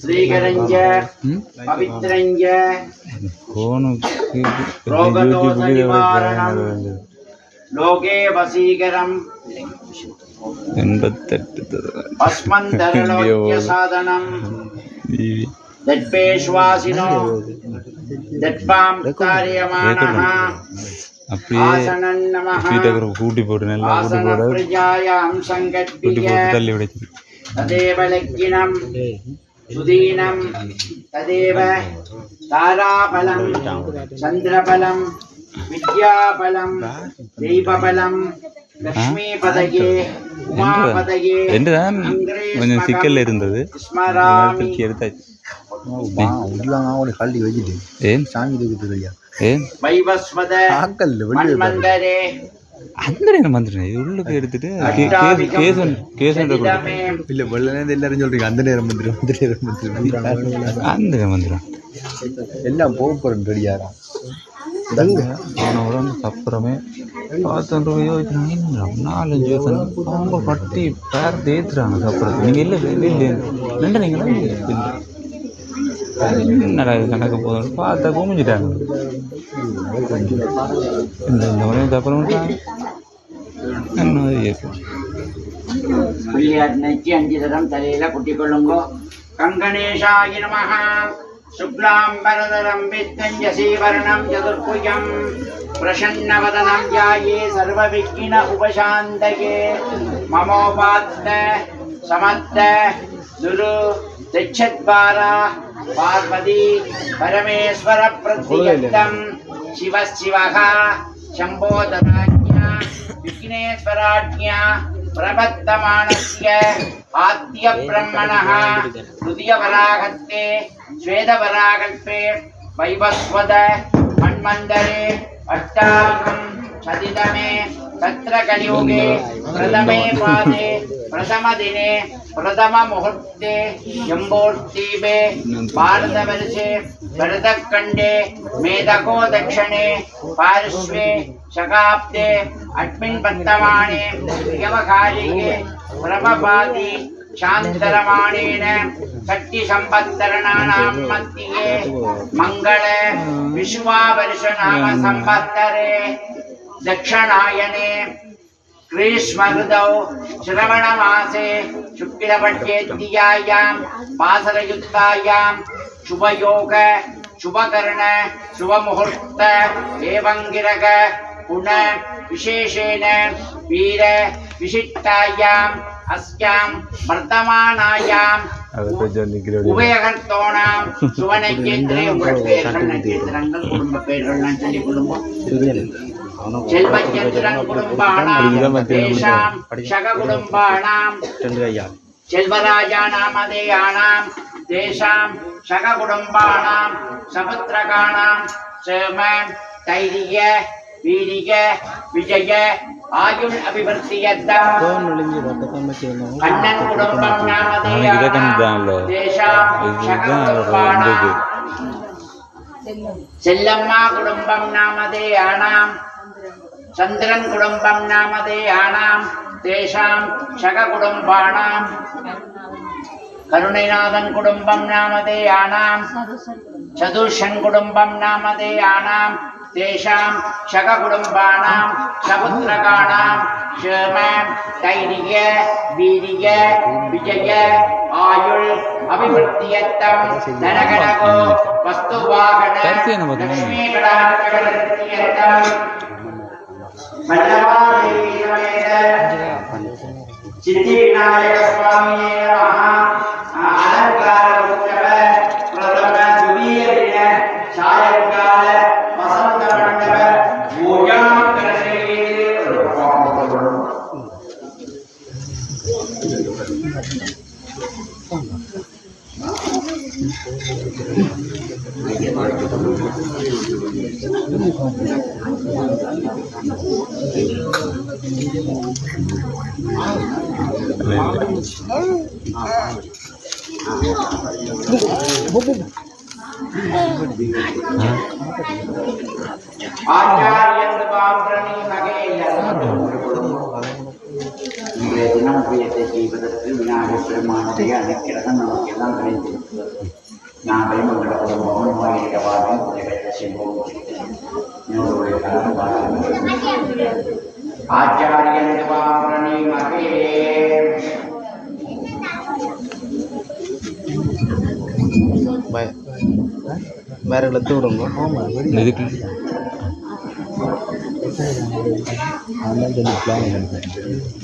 ஸ்ரீகரஞ்ச பவித்ரஞ்ச கோணுக்கு ரோகதோஷ நிவாரணம் லோகே வசீகரம் எண்பத்தெட்டு பஸ்மந்தரோக்கிய சாதனம் தட்பேஷ்வாசினோ தட்பாம் காரியமானஹ அப்படியே கூட்டி போட்டு நல்லா கூட்டி போட. கூட்டி போட்டு தள்ளி விடைச்சு ததேவலக்கினம் சுதீனம் ததேவ தாராபலம் சந்திரபலம் வித்யாபலம் தெய்வபலம் എന്റെതാണ് കൊഞ്ചം സിക്കലിൽ ഇരുന്നത് എടുത്താച്ചു ഏൻ ഏൻ அந்த நேரம் வந்துட்டேன் இது உள்ளுக்கு எடுத்துட்டு கேசன் கேசன் இல்ல வெள்ள நேரம் அந்த நேரம் வந்துடும் அந்த நேரம் அந்த போக போறேன் ரெடியாரா? அவனோட அப்புறமே பார்த்து யோசிக்கிறான். நாலஞ்சு யோசனை அவங்க பட்டி பேர் தேத்துறாங்க அப்புறம் நீங்கள் இல்ல இல்லை. இல்லை நடக்க போதும் பார்த்தா குமிஞ்சிட்டாங்க இந்த இந்த மணி அப்புறம் என்ன இருக்கும் பிள்ளையார் நெச்சி அஞ்சு தரம் தலையில குட்டி கொள்ளுங்கோ கங்கணேஷாய நமः சுக்லாம்பரதரம் வித்தஞ்சசீவரணம் சதுர்புஜம் பிரசன்னவதனம் ஜாயே சர்வவிக்கின உபசாந்தகே மமோபாத்த சமத்த துரு தச்சத்வாரா पार्वती परमेश्वर प्रतियम शिव शिव शंभो ददाज्ञा विघ्नेश्वराज्ञा प्रबद्धमाणस्य आद्य ब्रह्मणः तृतीयपरागत्ते श्वेतपरागल्पे वैवस्वत, मन्मन्दरे अष्टाङ्गम् शतितमे तत्र कलियुगे प्रथमे पादे प्रथम दिने ಪ್ರಥಮ ಮುಹೂರ್ತೆ ಜಂಬೋತ್ತೀಬೆ ಪಾರದ ವಲಸೆ ಭರತಖಂಡೆ ಮೇಧಕೋ ದಕ್ಷಿಣೆ ಪಾರ್ಶ್ವೆ ಶಕಾಬ್ದೆ ಅಸ್ಮಿನ್ ವರ್ತಮಾನೆ ಯಮಕಾರಿಗೆ ಪ್ರಮಪಾದಿ ಶಾಂತರಮಾಣೇನ ಶಕ್ತಿ ಸಂವತ್ಸರಣಾನಾಂ ಮಧ್ಯೆ ಮಂಗಳ ವಿಶ್ವಾವರ್ಷ ನಾಮ ಸಂವತ್ಸರೆ ದಕ್ಷಿಣಾಯನೆ ग्रीष्मऋतौ श्रवणमासे शुक्लपक्षे द्वितीयायां वासरयुक्तायां शुभयोग शुभकर्ण शुभमुहूर्त एवङ्गिरग पुन विशेषेण वीर विशिष्टायाम् अस्यां वर्तमानायाम् அதை சொல்லிக்கிறோம் உபயகர்த்தோனாம் சுவனச்சேத்திரே உங்கள் பெயர்கள் நட்சத்திரங்கள் குடும்ப பெயர்கள் நான் சொல்லிக் செல்வராஜானாமதேயானாம் தேஷாம் சக குடும்பானாம் சமுத்திரகாணாம் சேம தைரிய வீரிய விஜய ஆயுள் கண்ணன் குடும்பம் நாமதேயானாம் செல்லம்மா குடும்பம் நாமதே ஆனாம் சந்திரன் குடும்பம் நாமதே ஆனாம் தேஷாம் சக குடும்பானாம். கருணைநாதன் குடும்பம் நாமதே ஆனாம் சதுர்ஷன் குடும்பம் நாமதே ஆனாம் தேஷாம் சக குடும்பானாம் சபுத்திரகாணாம் ஷேம தைரிய வீரிய விஜய ஆயுள் அபிவர்த்தியத்தம் தனகடகோ வஸ்துவாகன கடைசி என்ன பார்த்தீங்க? லக்ஷ்மீகடாகவர்த்தியத்தம் வல்லபாதேவி சமேத சித்திவிநாயக சுவாமியே நமः அலங்கார உற்சவ பிரதம துதிய தின சாயங்கால வசந்த மண்டப பூஜாங்கர ஆ ஆச்சாரியன் பாம்பிரணி மகேயர் இன்றைய தினம் உபயத்தை செய்வதற்கு விநாயகர் பெருமானுடைய அனுக்கிரகம் நமக்கு எல்லாம் கிடைத்திருக்கிறது. நாங்களும் எங்களோட குடும்பமும் நோயிட வாழ்வும் உதவிகளை செய்வோம். ஆச்சாரியன் பாம்பிரணி மகே. வேற இழுத்து விடுங்க. இதுக்கு அதான் சொல்லி பிளான்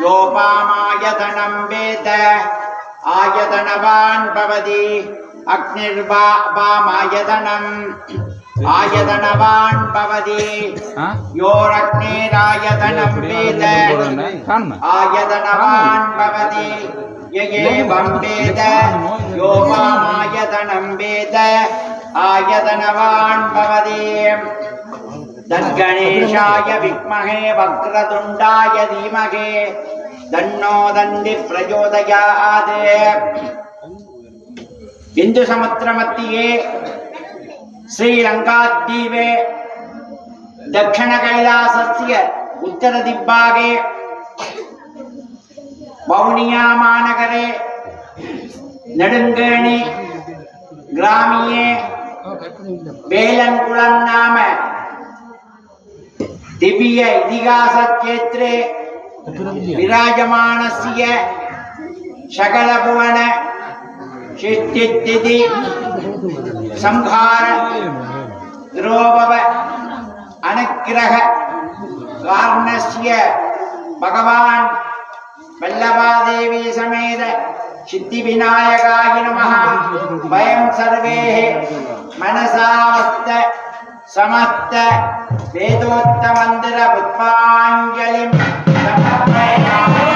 யோபாமாயதனம் வேத ஆயதனவான் பவதி அக்னிர்வா பாமாயதனம் ஆயதனவான் பவதி யோரக்னேராயதனம் வேத ஆயதனவான் பவதி யேவம் வேத யோபாமாயதனம் வேத ஆயதனவான் பவதி तद्गणेशाय विद्महे वक्रतुण्डाय धीमहे तन्नो दन्ति प्रचोदयात् बिन्दुसमुद्रमध्ये श्रीलङ्काद्वीपे दक्षिणकैलासस्य उत्तरदिग्भागे वौनियामानगरे नेडुङ्गेणि ग्रामीये वेलन्कुलं திவ்ய இதிகாச கேத்திரே விராஜமானசிய சகலபுவன சிஷ்டித்திதி சம்ஹார திரோபவ அனுக்கிரக காரணஸ்ய பகவான் வல்லபாதேவி சமேத சித்திவிநாயகாய நம. வயம் சர்வே மனசாவஸ்த समस्त वेदोत्तमन्दिरपुष्पाञ्जलिं समर्पयामि